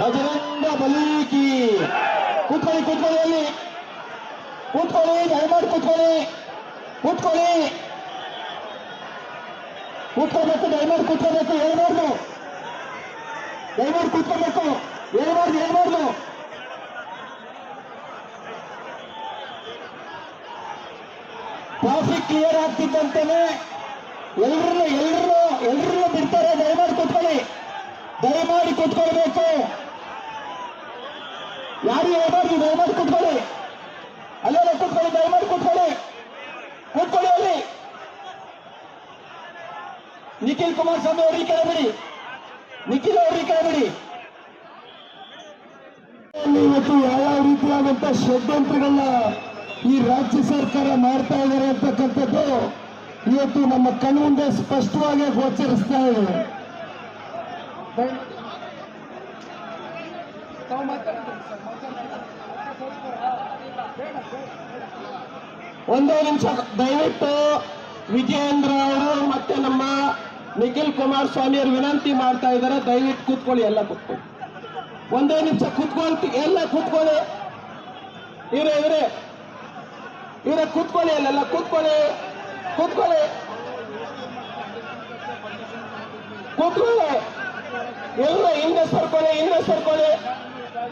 ಬಜರಂಗ ಬಲೀಕಿ ಕೂತ್ಕೊಳ್ಳಿ ಕೂತ್ಕೊಳ್ಳಿ ಅಲ್ಲಿ. ಕೂತ್ಕೊಳ್ಳಿ, ದಯಮಾಡಿ ಕೂತ್ಕೊಳ್ಳಿ. ಕೂತ್ಕೊಳ್ಳಿ. ಕೂತ್ಕೋಬೇಕು ದಯಮಾಡಿ ಕೂತ್ಕೋಬೇಕು ಹೇಳ್ಬಾರ್ದು. ದಯಮಾಡಿ ಕೂತ್ಕೋಬೇಕು ಹೇಳ್ಬಾರ್ದು ಹೇಳ್ಬಾರ್ದು. ಟ್ರಾಫಿಕ್ ಕ್ಲಿಯರ್ ಆಗ್ತಿದ್ದಂತೆಯೇ ಎಲ್ಲರೂ ಎಲ್ಲರೂ ಎಲ್ಲರೂ ಬಿಡ್ತಾರೆ. ದಯಮಾಡಿ ಕೂತ್ಕೊಳ್ಳಿ. ದಯಮಾಡಿ ಕೂತ್ಕೊಳ್ಬೇಕು. ಯಾರು ಹೋಗ್ಬಾರ್ದು ದಯಮಾಡಿ ಕುತ್ಕೊಳ್ಳಿ. ಅಲ್ಲೆಲ್ಲ ಕುತ್ಕೊಳ್ಳಿ ದಯಮಾಡಿ ಕುತ್ಕೊಳ್ಳಿ. ಕುತ್ಕೊಳ್ಳಿ ಅಲ್ಲಿ. ನಿಖಿಲ್ ಕುಮಾರಸ್ವಾಮಿ ಅವ್ರಿಗೆ ಕೆಳಬಿಡಿ ಬಿಡಿ ನಿಖಿಲ್ ಅವ್ರಿಗೆ ಕೆಳಬಿಡಿ ಬಿಡಿ ಇವತ್ತು ಯಾವ ರೀತಿಯಾದಂತ ಷಡ್ಯಂತ್ರಗಳನ್ನ ಈ ರಾಜ್ಯ ಸರ್ಕಾರ ಮಾಡ್ತಾ ಇದ್ದಾರೆ ಅಂತಕ್ಕಂಥದ್ದು ಇವತ್ತು ನಮ್ಮ ಕಣ್ಮುಂದೆ ಸ್ಪಷ್ಟವಾಗಿ ಗೋಚರಿಸ್ತಾ ಇದೆ. ಒಂದೇ ನಿಮಿಷ, ದಯವಿಟ್ಟು ವಿಜಯೇಂದ್ರ ಅವರು ಮತ್ತೆ ನಮ್ಮ ನಿಖಿಲ್ ಕುಮಾರಸ್ವಾಮಿ ಅವರು ವಿನಂತಿ ಮಾಡ್ತಾ ಇದ್ದಾರೆ, ದಯವಿಟ್ಟು ಕೂತ್ಕೊಳ್ಳಿ, ಎಲ್ಲ ಕೂತ್ಕೊಳ್ಳಿ. ಒಂದೇ ನಿಮಿಷ, ಕೂತ್ಕೊಳ್ತಿ, ಎಲ್ಲ ಕೂತ್ಕೊಳ್ಳಿ. ಇವ್ರೆ ಇವ್ರೆ. ಇವ್ರೆ, ಕೂತ್ಕೊಳ್ಳಿ ಅಲ್ಲೆಲ್ಲ, ಕೂತ್ಕೊಳ್ಳಿ ಕೂತ್ಕೊಳ್ಳಿ. ಕೂತ್ಕೊಳ್ಳಿ. ಎಲ್ಲ ಹಿಂದೆ ಸರ್ಕೊಳ್ಳಿ, ಹಿಂದೆ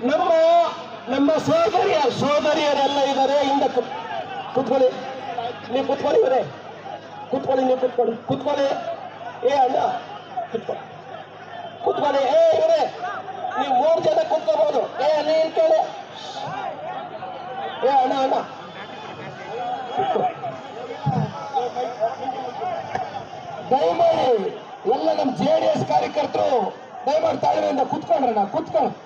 ನಮ್ಮ ನಮ್ಮ ಸೋದರಿಯ, ಸೋದರಿಯರೆಲ್ಲ ಇದ್ದಾರೆ ಇಂದ ಕುತ್ಕೊಳ್ಳಿ. ನೀವು ಕುತ್ಕೊಳ್ಳಿ ಇವರೇ. ಕುತ್ಕೊಳ್ಳಿ, ನೀವು ಕುತ್ಕೊಳ್ಳಿ. ಕುತ್ಕೊಳ್ಳಿ. ಏ ಅಣ್ಣ, ಕುತ್ಕೊಳ್ಳಿ. ಕುತ್ಕೊಳ್ಳಿ. ಏ ಇವರೇ, ನೀವು ಮೂರು ಜನ ಕುತ್ಕೋಬಹುದು ಏ, ನೀನ್ ಕೇಳಿ. ಏ ಅಣ್ಣ ಅಣ್ಣ. ದಯಮಾಡಿ ಎಲ್ಲ ನಮ್ಮ ಜೆ ಡಿ ಎಸ್ ಕಾರ್ಯಕರ್ತರು ದಯಮಾಡಿ ತಾಳ್ಮೆಯಿಂದ ಕುತ್ಕೊಂಡ್ರಣ್ಣ ಕೂತ್ಕೊಂಡು